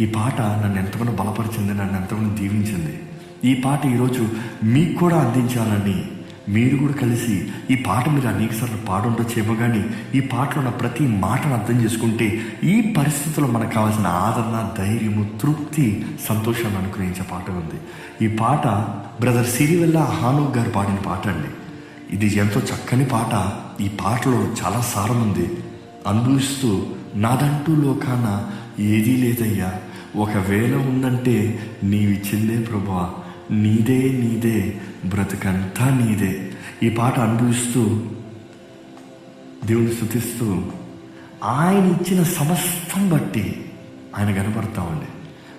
ఈ పాట నన్ను ఎంతగానో బలపరిచింది నన్ను ఎంతగానో దీవించింది. ఈ పాట ఈరోజు మీకు కూడా అందించాలని మీరు కూడా కలిసి ఈ పాట మీరు అనేకసార్లు పాడుండొచ్చేమో కానీ ఈ పాటలో ఉన్న ప్రతి మాటను అర్థం చేసుకుంటే ఈ పరిస్థితుల్లో మనకు కావాల్సిన ఆదరణ ధైర్యము తృప్తి సంతోషాన్ని అనుగ్రహించే పాట ఉంది. ఈ పాట బ్రదర్ సిరివెల్ల హాను గారు పాడిన పాట అండి. ఇది ఎంతో చక్కని పాట. ఈ పాటలో చాలా సారం ఉంది అనుభవిస్తూ నాదంటూ లోకాన ఏదీ లేదయ్యా. ఒకవేళ ఉందంటే నీవిచ్చిందే ప్రభా నీదే నీదే. బ్రతుకంతా నీదే. ఈ పాట అనుభవిస్తూ దేవుని స్థుతిస్తూ ఆయన ఇచ్చిన సమస్తం బట్టి ఆయన కనబడతామండి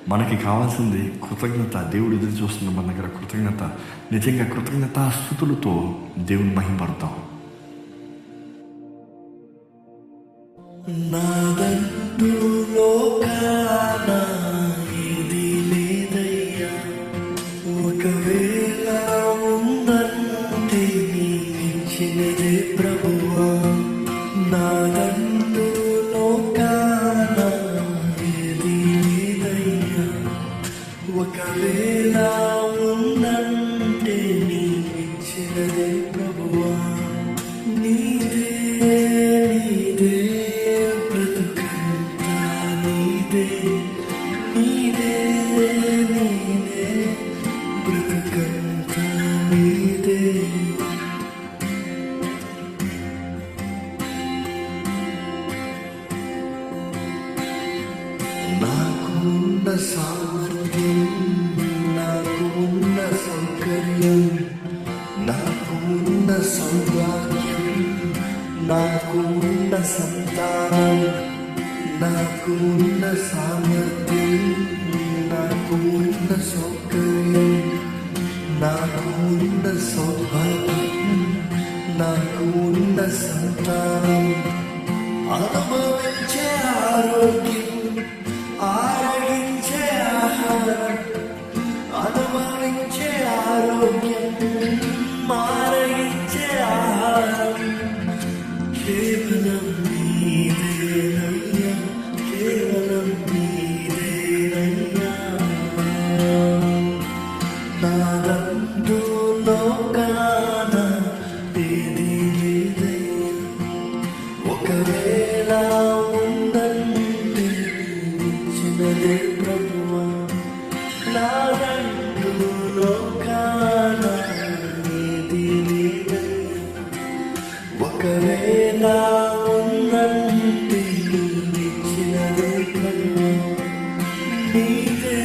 మనకి కావాల్సింది కృతజ్ఞత. దేవుడు ఎదురు చూస్తున్న మన దగ్గర కృతజ్ఞత. నిజంగా కృతజ్ఞత స్థుతులతో దేవుని మహిమపడతాం నాదంటూ లోకాన ఉన్న సామర్థ్యం నాకు ఉన్న సౌకర్యం నాకు ఉన్న సౌభాగ్యం నాకు ఉన్న సంతానం నాకు ఉన్న సామర్థ్యం. ఒకవేళ ఉందంటే ఇచ్చినదే ప్రభువా నాదంటూ లోకాన ఒకవేళ ఉందంటే ఇచ్చినదే ప్రభువా నీదే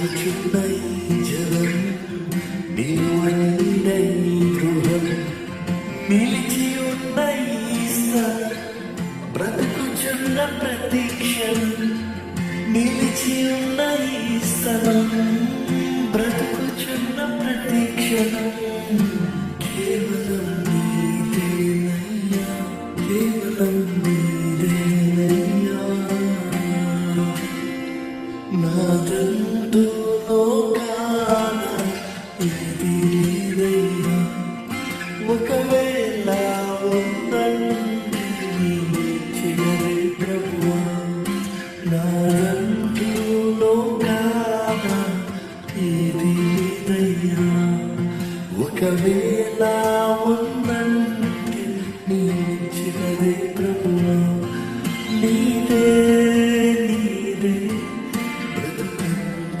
త్రాగుచున్న ఈ జలం నీవన్న ఈ బ్రతుకుచున్న ప్రతీక్షణం నిలిచి ఉన్న ఈ స్థలం బ్రతుకుచున్న ప్రతీక్షణం రెండు లోకాల ఇది నీదయ్యా ఒకవేళ ఉందండి చివరి ప్రభువా. నా రెండు లోకాల ఇది నీ చివరి